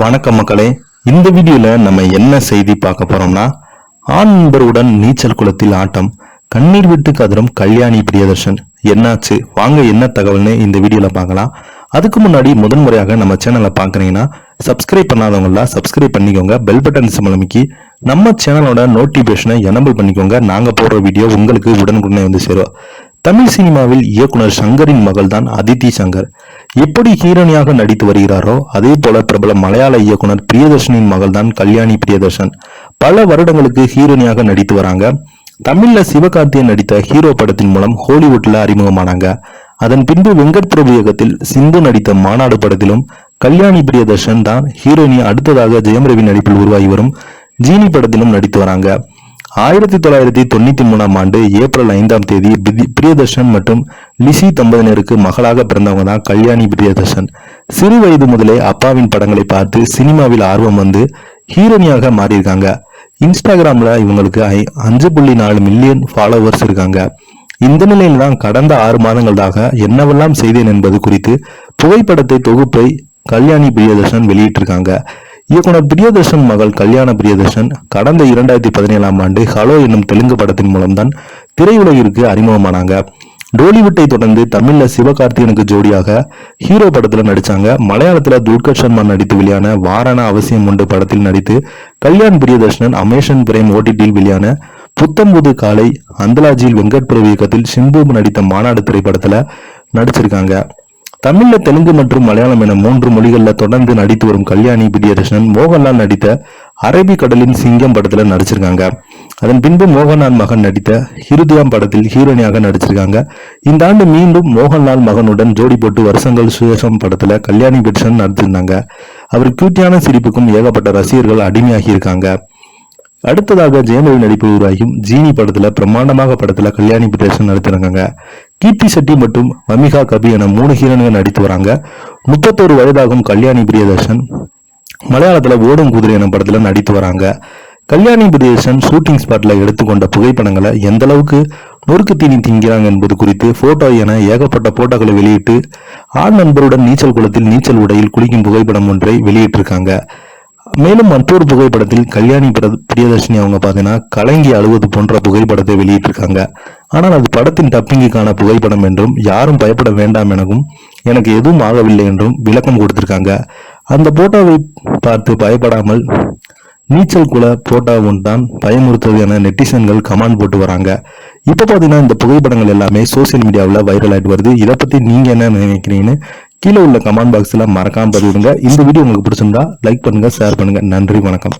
வணக்கம் மக்களே. இந்த வீடியோல நம்ம என்ன செய்தி பார்க்க போறோம்னா ஆண் நண்பருடன் நீச்சல் குளத்தில் ஆட்டம் கண்ணீர் விட்டு கதறும் கல்யாணி பிரியதர்ஷன். என்னாச்சு? வாங்க என்ன தகவல்னு இந்த வீடியோல பார்க்கலாம். அதுக்கு முன்னாடி முதன்முறையாக நம்ம சேனலை பார்க்குறீங்கன்னா சப்ஸ்கிரைப் பண்ணாதவங்களா சப்ஸ்கிரைப் பண்ணிக்கோங்க. பெல் பட்டன் சிம்மலமிக்கி நம்ம சேனலோட நோட்டிஃபிகேஷனை எனபிள் பண்ணிக்கோங்க. நாங்க போடுற வீடியோ உங்களுக்கு உடனுக்குடனே வந்து சேரும். தமிழ் சினிமாவில் இயக்குனர் சங்கரின் மகள் தான் அதித்தி சங்கர். எப்படி ஹீரோனியாக நடித்து வருகிறாரோ அதே போல பிரபல மலையாள இயக்குனர் பிரியதர்ஷனின் மகள் தான் கல்யாணி பிரியதர்ஷன். பல வருடங்களுக்கு ஹீரோனியாக நடித்து வராங்க. தமிழ்ல சிவகார்த்தியன் நடித்த ஹீரோ படத்தின் மூலம் ஹாலிவுட்ல அறிமுகமானாங்க. அதன் பின்பு வெங்கட் பிரபு இயக்கத்தில் சிந்து நடித்த மாநாடு படத்திலும் கல்யாணி பிரியதர்ஷன் தான் ஹீரோனி அடுத்ததாக ஜெயம் ரவி நடிப்பில் உருவாகி வரும் ஜீனி படத்திலும் நடித்து வராங்க. ஆயிரத்தி தொள்ளாயிரத்தி தொண்ணூத்தி மூணாம் ஆண்டு ஏப்ரல் ஐந்தாம் தேதி பிரியதர்ஷன் மற்றும் லிசி தம்பதியினருக்கு மகளாக பிறந்தவங்க தான் கல்யாணி பிரியதர்ஷன். சிறு வயது முதலே அப்பாவின் படங்களை பார்த்து சினிமாவில் ஆர்வம் வந்து ஹீரோனியாக மாறியிருக்காங்க. இன்ஸ்டாகிராம்ல இவங்களுக்கு ஐ- அஞ்சு புள்ளி நாலு மில்லியன் ஃபாலோவர்ஸ் இருக்காங்க. இந்த நிலையில் தான் கடந்த ஆறு மாதங்களாக என்னவெல்லாம் செய்தேன் என்பது குறித்து புகைப்படத்தை தொகுப்பை கல்யாணி பிரியதர்ஷன் வெளியிட்டிருக்காங்க. இயக்குனர் பிரியதர்ஷன் மகள் கல்யாண பிரியதர்ஷன் கடந்த இரண்டாயிரத்தி பதினேழாம் ஆண்டு ஹலோ என்னும் தெலுங்கு படத்தின் மூலம்தான் திரையுலகிற்கு அறிமுகமானாங்க. டோலிவுட்டை தொடர்ந்து தமிழ்ல சிவகார்த்திகனுக்கு ஜோடியாக ஹீரோ படத்துல நடிச்சாங்க. மலையாளத்துல துல்கர் சர்மா நடித்து வெளியான வாரண அவசியம் உண்டு படத்தில் நடித்து கல்யாண் பிரியதர்ஷனன் அமேஷன் பிரேம் ஓடிடியில் வெளியான புத்தம்புது காலை அந்தலாஜியில் வெங்கட் பிரபு இயக்கத்தில் சிம்பு நடித்த மாநாடு திரைப்படத்துல நடிச்சிருக்காங்க. தமிழ்ல தெலுங்கு மற்றும் மலையாளம் என மூன்று மொழிகள்ல தொடர்ந்து நடித்து வரும் கல்யாணி பிரியதர்ஷன் மோகன்லால் நடித்த அரபி கடலின் சிங்கம் படத்துல நடிச்சிருக்காங்க. அதன் பின்பு மோகன்லால் மகன் நடித்த ஹிருதயம் படத்தில் ஹீரோனியாக நடிச்சிருக்காங்க. இந்த ஆண்டு மீண்டும் மோகன்லால் மகனுடன் ஜோடி போட்டு வருஷங்கள் சுயசம் படத்துல கல்யாணி பிரியதர்ஷன் நடிச்சிருந்தாங்க. அவர் கியூட்டியான சிரிப்புக்கும் ஏகப்பட்ட ரசிகர்கள் அடிமையாகி இருக்காங்க. அடுத்ததாக ஜெயமொழி நடிப்பு உருவாகியும் ஜீனி படத்துல பிரம்மாண்டமாக படத்துல கல்யாணி பிரியதர்ஷன் நடத்திருக்காங்க. கீர்த்தி செட்டி மற்றும் மமிகா கபி என மூணு ஹீரோன்கள் நடித்து வராங்க. முப்பத்தோரு வயதாகும் கல்யாணி பிரியதர்ஷன் மலையாளத்துல ஓடும் குதிரை என படத்துல நடித்து வராங்க. கல்யாணி பிரியதர்ஷன் ஷூட்டிங் ஸ்பாட்ல எடுத்துக்கொண்ட புகைப்படங்களை எந்த அளவுக்கு நொறுக்கு தீனி திங்கிறாங்க என்பது குறித்து போட்டோ என ஏகப்பட்ட போட்டோக்களை வெளியிட்டு ஆண் நண்பருடன் நீச்சல் குளத்தில் நீச்சல் உடையில் குளிக்கும் புகைப்படம் ஒன்றை வெளியிட்டிருக்காங்க. மேலும் மற்றொரு புகைப்படத்தில் கல்யாணி பிரியதர்ஷினி அவங்க பார்த்தீங்கன்னா கலங்கி அழுவது போன்ற புகைப்படத்தை வெளியிட்டிருக்காங்க. ஆனால் அது படத்தின் டப்பிங்குக்கான புகைப்படம் என்றும் யாரும் பயப்பட வேண்டாம் எனவும் எனக்கு எதுவும் ஆகவில்லை என்றும் விளக்கம் கொடுத்திருக்காங்க. அந்த போட்டோவை பார்த்து பயப்படாமல் நீச்சல் குல போட்டா ஒன்றுதான் பயமுறுத்தது என நெட்டிசன்கள் கமெண்ட் போட்டு வராங்க. இப்போ பார்த்தீங்கன்னா இந்த புகைப்படங்கள் எல்லாமே சோசியல் மீடியாவில் வைரல் ஆகிட்டு வருது. இதை பற்றி நீங்கள் என்ன நினைக்கிறீங்கன்னு கீழே உள்ள கமெண்ட் பாக்ஸில் மறக்காமல் பதிவிடுங்க. இந்த வீடியோ உங்களுக்கு பிடிச்சிருந்தா லைக் பண்ணுங்க ஷேர் பண்ணுங்க. நன்றி வணக்கம்.